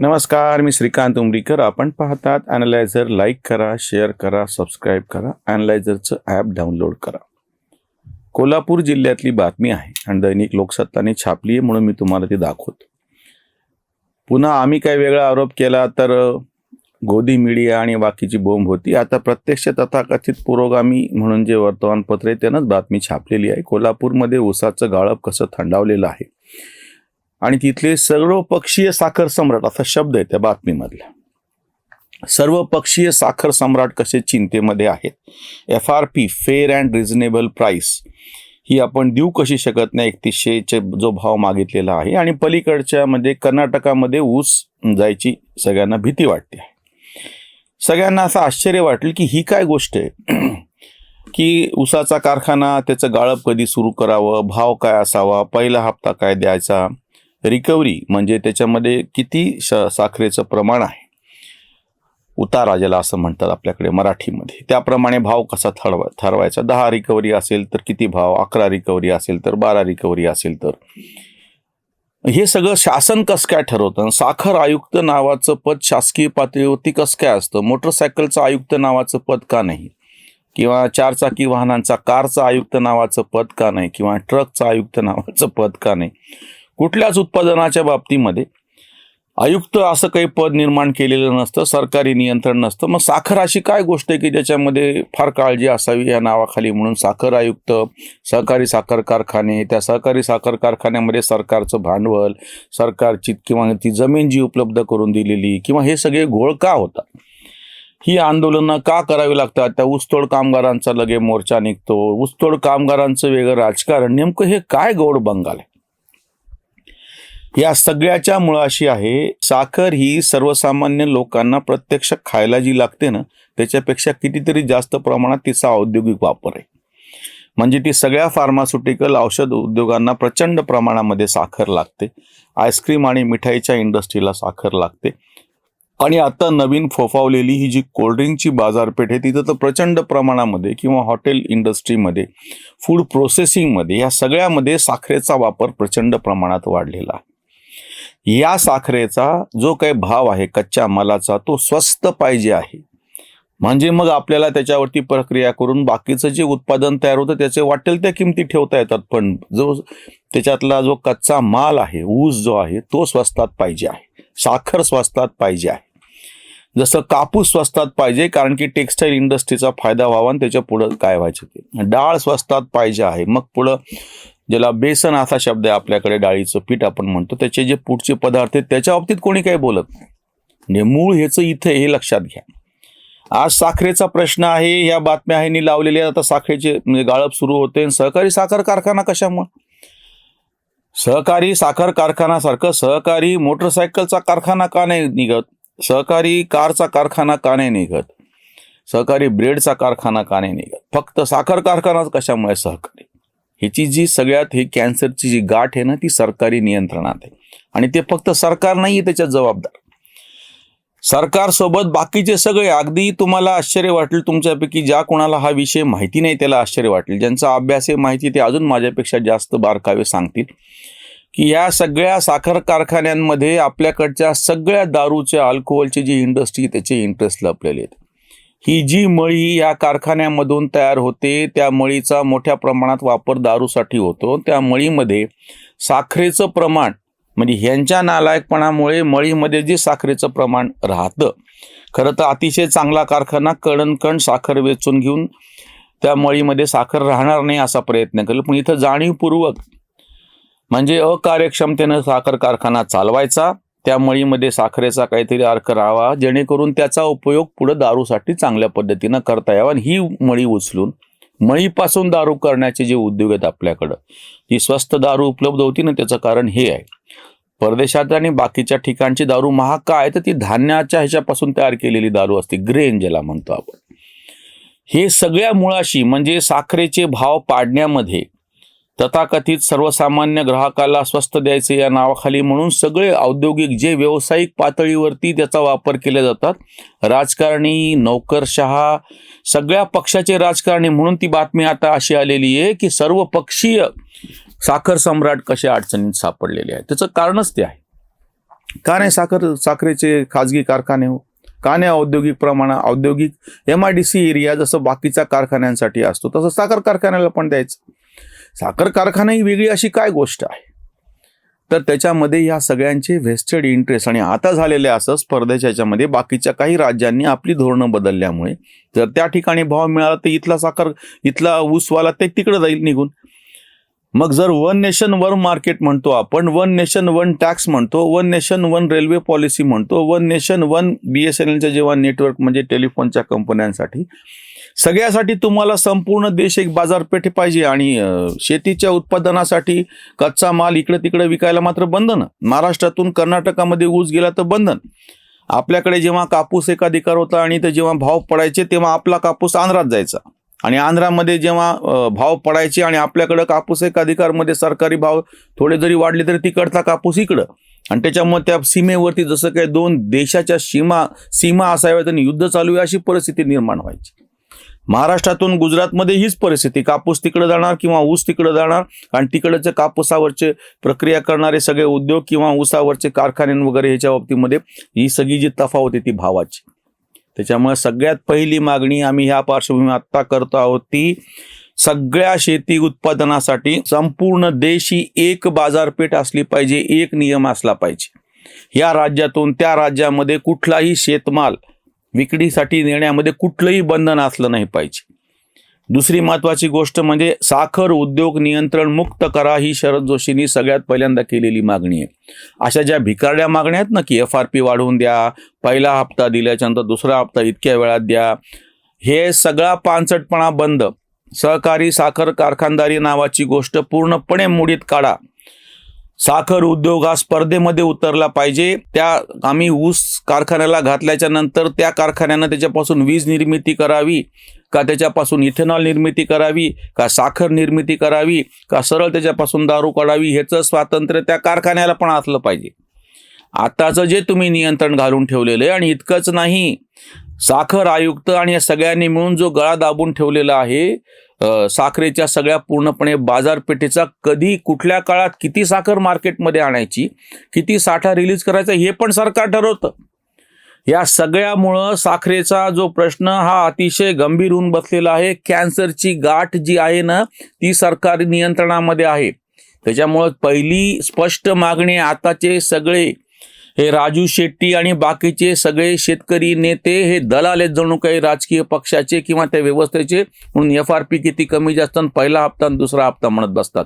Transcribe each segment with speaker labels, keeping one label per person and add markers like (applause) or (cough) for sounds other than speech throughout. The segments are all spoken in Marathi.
Speaker 1: नमस्कार मी श्रीकांत उमरीकर. आपण पाहतात अॅनालायझर लाईक करा शेअर करा सबस्क्राईब करा अॅनालायझरचं ॲप डाउनलोड करा. कोल्हापूर जिल्ह्यातली बातमी आहे आणि दैनिक लोकसत्ताने छापली आहे म्हणून मी तुम्हाला ती दाखवतो. पुन्हा आम्ही काही वेगळा आरोप केला तर गोदी मीडिया आणि बाकीची बोंब होती. आता प्रत्यक्ष तथाकथित पुरोगामी म्हणून जे वर्तमानपत्र आहे त्यानंच बातमी छापलेली आहे. कोल्हापूरमध्ये ऊसाचं गाळप कसं थंडावलेलं आहे? आणि तिथले सर्वपक्षीय साखर सम्राट असा शब्द आहे त्या बातमीमधला. सर्वपक्षीय साखर सम्राट कसे चिंतेमध्ये आहेत? F R P fair and reasonable price ही आपण देऊ कशी शकत नाही? एकतीसशेचे जो भाव मागितलेला आहे. आणि पलीकडच्या म्हणजे कर्नाटकामध्ये ऊस जायची सगळ्यांना भीती वाटते. सगळ्यांना असं आश्चर्य वाटेल की ही काय गोष्ट आहे? (clears throat) की ऊसाचा कारखाना त्याचं गाळप कधी सुरू करावं? भाव काय असावा? पहिला हप्ता काय द्यायचा? रिकव्हरी म्हणजे त्याच्यामध्ये किती श साखरेचं प्रमाण आहे? उतारा ज्याला असं म्हणतात आपल्याकडे मराठीमध्ये. त्याप्रमाणे भाव कसा ठरवा ठरवायचा? दहा रिकव्हरी असेल तर किती भाव? अकरा रिकव्हरी असेल तर बारा रिकव्हरी असेल तर. हे सगळं शासन कसं काय ठरवतं? साखर आयुक्त नावाचं पद शासकीय पातळीवरती कसं काय असतं? मोटरसायकलचं आयुक्त नावाचं पद का नाही? किंवा चारचाकी वाहनांचा कारचं आयुक्त नावाचं पद का नाही? किंवा ट्रकचं आयुक्त नावाचं पद का नाही? कुठल्याच उत्पादनाच्या बाबतीमध्ये आयुक्त असं काही पद निर्माण केलेलं नसतं सरकारी नियंत्रण नसतं. मग साखर अशी काय गोष्ट आहे की ज्याच्यामध्ये फार काळजी असावी या नावाखाली? म्हणून साखर आयुक्त सहकारी साखर कारखाने त्या सहकारी साखर कारखान्यामध्ये सरकारचं भांडवल सरकारची किंवा ती जमीन जी उपलब्ध करून दिलेली किंवा हे सगळे घोळ का होतात? ही आंदोलनं का करावी लागतात? त्या ऊसतोड कामगारांचा लगे मोर्चा निघतो. ऊसतोड कामगारांचं वेगळं राजकारण. नेमकं हे काय गौड बंगाल आहे? या सगळ्याच्या मुळाशी आहे साखर ही सर्वसामान्य लोकांना प्रत्यक्ष खायला जी लागते ना त्याच्यापेक्षा कितीतरी जास्त प्रमाणात तिचा औद्योगिक वापर आहे. म्हणजे ती सगळ्या फार्मास्युटिकल औषध उद्योगांना प्रचंड प्रमाणामध्ये साखर लागते. आईस्क्रीम आणि मिठाईच्या इंडस्ट्रीला साखर लागते. आणि आता नवीन फोफावलेली ही जी कोल्ड्रिंकची बाजारपेठ आहे तिथं तर प्रचंड प्रमाणामध्ये किंवा हॉटेल इंडस्ट्रीमध्ये फूड प्रोसेसिंगमध्ये या सगळ्यामध्ये साखरेचा वापर प्रचंड प्रमाणात वाढलेला आहे. या साखरेचा जो काही भाव आहे कच्च्या मालाचा तो स्वस्त पाहिजे आहे. म्हणजे मग आपल्याला त्याच्यावरती प्रक्रिया करून बाकीचं जे उत्पादन तयार होतं त्याचे वाटेल त्या किमती ठेवता येतात. पण जो त्याच्यातला जो कच्चा माल आहे ऊस जो आहे तो स्वस्तात पाहिजे आहे. साखर स्वस्तात पाहिजे आहे. जसं कापूस स्वस्तात पाहिजे कारण की टेक्स्टाईल इंडस्ट्रीचा फायदा व्हावा आणि त्याच्या पुढं काय व्हायचं ते. डाळ स्वस्तात पाहिजे आहे. मग पुढं ज्याला बेसन असा शब्द आहे आपल्याकडे डाळीचं पीठ आपण म्हणतो त्याचे जे पुढचे पदार्थ आहेत त्याच्या बाबतीत कोणी काही बोलत नाही. म्हणजे मूळ ह्याचं इथे हे लक्षात घ्या. आज साखरेचा प्रश्न आहे ह्या बातम्या आहे लावलेल्या आता साखरेचे म्हणजे गाळप सुरू होते आणि सहकारी साखर कारखाना कशामुळे? सहकारी साखर कारखानासारखं सहकारी मोटरसायकलचा कारखाना का नाही निघत? सहकारी कारचा कारखाना का नाही निघत? सहकारी ब्रेडचा कारखाना का नाही निघत? फक्त साखर कारखानाच कशामुळे सहकार? ह्याची जी सगळ्यात हे कॅन्सरची जी गाठ आहे ना ती सरकारी नियंत्रणात आहे. आणि ते फक्त सरकार नाही त्याच्यात जबाबदार. सरकारसोबत बाकीचे सगळे अगदी तुम्हाला आश्चर्य वाटेल तुमच्यापैकी ज्या कोणाला हा विषय माहिती नाही त्याला आश्चर्य वाटेल. ज्यांचा अभ्यास आहे माहिती ते अजून माझ्यापेक्षा जास्त बारकावे सांगतील. की या सगळ्या साखर कारखान्यांमध्ये आपल्याकडच्या सगळ्या दारूच्या अल्कोहोलची जी इंडस्ट्री त्याचे इंटरेस्ट लपलेले आहेत. ही जी मळी या कारखान्यामधून तयार होते त्या मळीचा मोठ्या प्रमाणात वापर दारूसाठी होतो. त्या मळीमध्ये साखरेचं प्रमाण म्हणजे ह्यांच्या नालायकपणामुळे मळीमध्ये जे साखरेचं प्रमाण राहतं खरं तर अतिशय चांगला कारखाना कणकण साखर वेचून घेऊन त्या मळीमध्ये साखर राहणार नाही असा प्रयत्न करेल पण इथं जाणीवपूर्वक म्हणजे अकार्यक्षमतेनं साखर कारखाना चालवायचा. त्या मळीमध्ये साखरेचा काहीतरी अर्क राहावा जेणेकरून त्याचा उपयोग पुढं दारूसाठी चांगल्या पद्धतीनं करता यावा आणि ही मळी उचलून मळीपासून दारू करण्याचे जे उद्योग आहेत आपल्याकडं ती स्वस्त दारू उपलब्ध होती ना त्याचं कारण हे आहे. परदेशात आणि बाकीच्या ठिकाणची दारू महाग का आहे तर ती धान्याच्या ह्याच्यापासून तयार केलेली दारू असते ग्रेन ज्याला म्हणतो आपण. हे सगळ्या मुळाशी म्हणजे साखरेचे भाव पाडण्यामध्ये तथाकथित सर्वसामान्य ग्राहकाला स्वस्त द्यायचे या नावाखाली म्हणून सगळे औद्योगिक जे व्यावसायिक पातळीवरती त्याचा वापर केले जातात. राजकारणी नोकरशहा सगळ्या पक्षाचे राजकारणी म्हणून ती बातमी आता अशी आलेली आहे की सर्व पक्षीय साखर सम्राट कशा अडचणीत सापडलेले आहे त्याचं कारणच ते आहे. का नाही साखर साखरेचे खाजगी कारखाने हो? का नाही औद्योगिक प्रमाण औद्योगिक M I D C area जसं बाकीच्या कारखान्यांसाठी असतो तसं साखर कारखान्याला पण द्यायचं. साखर कारखाना ही वेगळी अशी काय गोष्ट आहे? तर त्याच्यामध्ये ह्या सगळ्यांचे व्हेस्टेड इंटरेस्ट आणि आता झालेले असं स्पर्धेच्या याच्यामध्ये बाकीच्या काही राज्यांनी आपली धोरणं बदलल्यामुळे जर त्या ठिकाणी भाव मिळाला तर इथला साखर इथला ऊसवाला ते तिकडे जाईल निघून. मग जर वन नेशन वन मार्केट म्हणतो आपण वन नेशन वन टॅक्स म्हणतो one nation one railway policy म्हणतो one nation one B S N एलच्या जेव्हा नेटवर्क म्हणजे टेलिफोनच्या कंपन्यांसाठी सगळ्यासाठी तुम्हाला संपूर्ण देश एक बाजारपेठ पाहिजे आणि शेतीच्या उत्पादनासाठी कच्चा माल इकडे तिकडे विकायला मात्र बंधन. महाराष्ट्रातून कर्नाटकामध्ये ऊस गेला तर बंधन. आपल्याकडे जेव्हा कापूस एकाधिकार होता आणि ते जेव्हा भाव पडायचे तेव्हा आपला कापूस आंध्रात जायचा. आणि आंध्रामध्ये जेव्हा भाव पडायचे आणि आपल्याकडं कापूस एकाधिकारमध्ये सरकारी भाव थोडे जरी वाढले तरी तिकडचा कापूस इकडं. आणि त्याच्यामुळे त्या सीमेवरती जसं काही दोन देशाच्या सीमा सीमा असाव्यात आणि युद्ध चालू आहे अशी परिस्थिती निर्माण व्हायची. महाराष्ट्रातून गुजरातमध्ये हीच परिस्थिती. कापूस तिकडे जाणार किंवा ऊस तिकडे जाणार? आणि तिकडचे कापूसावरचे प्रक्रिया करणारे सगळे उद्योग किंवा ऊसावरचे कारखाने वगैरे ह्याच्या बाबतीमध्ये ही सगळी जी तफावत आहे ती भावाची. त्याच्यामुळे सगळ्यात पहिली मागणी आम्ही ह्या पार्श्वभूमी आत्ता करतो आहोत ती सगळ्या शेती उत्पादनासाठी संपूर्ण देशी एक बाजारपेठ असली पाहिजे एक नियम असला पाहिजे. या राज्यातून त्या राज्यामध्ये कुठलाही शेतमाल विक्रीसाठी नेण्यामध्ये कुठलंही बंधन असलं नाही पाहिजे. दुसरी महत्त्वाची गोष्ट म्हणजे साखर उद्योग नियंत्रण मुक्त करा ही शरद जोशींनी सगळ्यात पहिल्यांदा केलेली मागणी आहे. अशा ज्या भिकारड्या मागण्या आहेत ना की एफ आर पी वाढवून द्या पहिला हप्ता दिल्याच्यानंतर दुसरा हप्ता इतक्या वेळात द्या हे सगळा पानसटपणा बंद. सहकारी साखर कारखानदारी नावाची गोष्ट पूर्णपणे मुडीत काढा. साखर उद्योग हा स्पर्धेमध्ये उतरला पाहिजे. त्या आम्ही ऊस कारखान्याला घातल्याच्या नंतर त्या कारखान्यानं त्याच्यापासून वीज निर्मिती करावी का त्याच्यापासून इथेनॉल निर्मिती करावी का साखर निर्मिती करावी का सरळ त्याच्यापासून दारू काढावी ह्याचं स्वातंत्र्य त्या कारखान्याला पण असलं पाहिजे. आताचं जे तुम्ही नियंत्रण घालून ठेवलेलं आहे आणि इतकंच नाही साखर आयुक्त आणि या सगळ्यांनी मिळून जो गळा दाबून ठेवलेला आहे साखरेच्या सगळ्या पूर्णपणे बाजारपेठेचा कधी कुठल्या काळात किती साखर मार्केटमध्ये आणायची किती साठा रिलीज करायचा हे पण सरकार ठरवतं. या सगळ्यामुळं साखरेचा जो प्रश्न हा अतिशय गंभीर होऊन बसलेला आहे. कॅन्सरची गाठ जी आहे ना ती सरकारी नियंत्रणामध्ये आहे. त्याच्यामुळं पहिली स्पष्ट मागणी आताचे सगळे हे राजू शेट्टी आणि बाकीचे सगळे शेतकरी नेते हे दलाल आहेत जणू काही राजकीय पक्षाचे किंवा त्या व्यवस्थेचे. म्हणून एफ आर पी किती कमी जास्त आणि पहिला हप्ता आणि दुसरा हप्ता म्हणत बसतात.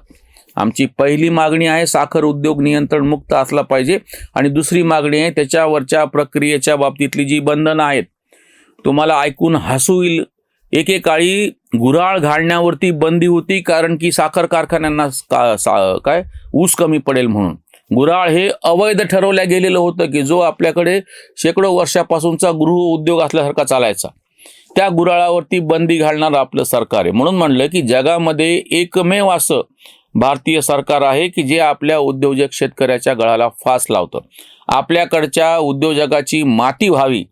Speaker 1: आमची पहिली मागणी आहे साखर उद्योग नियंत्रण मुक्त असला पाहिजे. आणि दुसरी मागणी आहे त्याच्यावरच्या प्रक्रियेच्या बाबतीतली जी बंधनं आहेत. तुम्हाला ऐकून हसू येईल. एकेकाळी गुऱ्हाळ घालण्यावरती बंदी होती कारण की साखर कारखान्यांना का सा काय? ऊस कमी पडेल म्हणून. गुऱ्हाळ हे अवैध ठरवल्या गेलेलं होतं की जो आपल्याकडे शेकडो वर्षापासूनचा गृह उद्योग असल्यासारखा चालायचा. त्या गुराळावरती बंदी घालणारं आपलं सरकार आहे. म्हणून म्हणलं की जगामध्ये एकमेव असं भारतीय सरकार आहे की जे आपल्या उद्योजक शेतकऱ्याच्या गळाला फास लावतं. आपल्याकडच्या उद्योजकाची माती व्हावी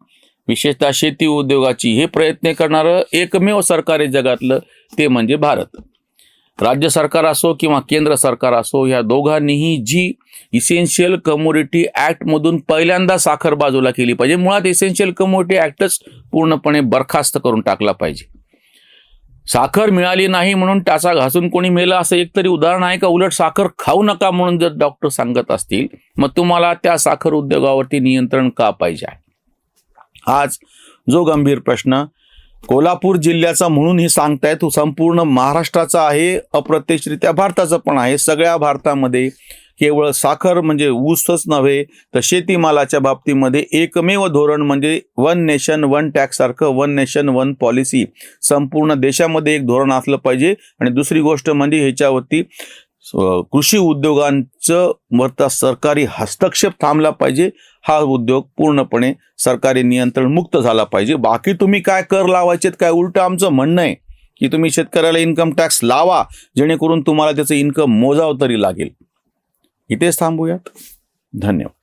Speaker 1: विशेषतः शेती उद्योगाची हे प्रयत्न करणारं एकमेव सरकार आहे जगातलं ते म्हणजे भारत. राज्य सरकार असो किंवा केंद्र सरकार असो या दोघांनीही जी इसेन्शियल कम्युनिटी ॲक्टमधून पहिल्यांदा साखर बाजूला केली पाहिजे. मुळात इसेन्शियल कम्युनिटी ॲक्टच पूर्णपणे बरखास्त करून टाकला पाहिजे. साखर मिळाली नाही म्हणून टाचा घासून कोणी मेलं असं एक तरी उदाहरण आहे का? उलट साखर खाऊ नका म्हणून जर डॉक्टर सांगत असतील मग तुम्हाला त्या साखर उद्योगावरती नियंत्रण का पाहिजे आहे? आज जो गंभीर प्रश्न कोल्हापूर जिल्ह्याचा म्हणून हे सांगतायत तो संपूर्ण महाराष्ट्राचा आहे अप्रत्यक्षरित्या भारताचा पण आहे. सगळ्या भारतामध्ये केवळ साखर म्हणजे ऊसच नव्हे तर शेतीमालाच्या बाबतीमध्ये एकमेव धोरण म्हणजे वन नेशन वन टॅक्स सारखं वन नेशन वन पॉलिसी. संपूर्ण देशामध्ये एक धोरण असलं पाहिजे. आणि दुसरी गोष्ट म्हणजे ह्याच्यावरती कृषी उद्योगांचं वरता सरकारी हस्तक्षेप थांबला पाहिजे. हा उद्योग पूर्णपणे सरकारी नियंत्रण मुक्त झाला पाहिजे. बाकी तुम्ही काय कर लावायचेत काय उलटं आमचं म्हणणं आहे की तुम्ही शेतकऱ्याला इन्कम टॅक्स लावा जेणेकरून तुम्हाला त्याचं इन्कम मोजावं तरी लागेल. इथेच थांबूयात. धन्यवाद.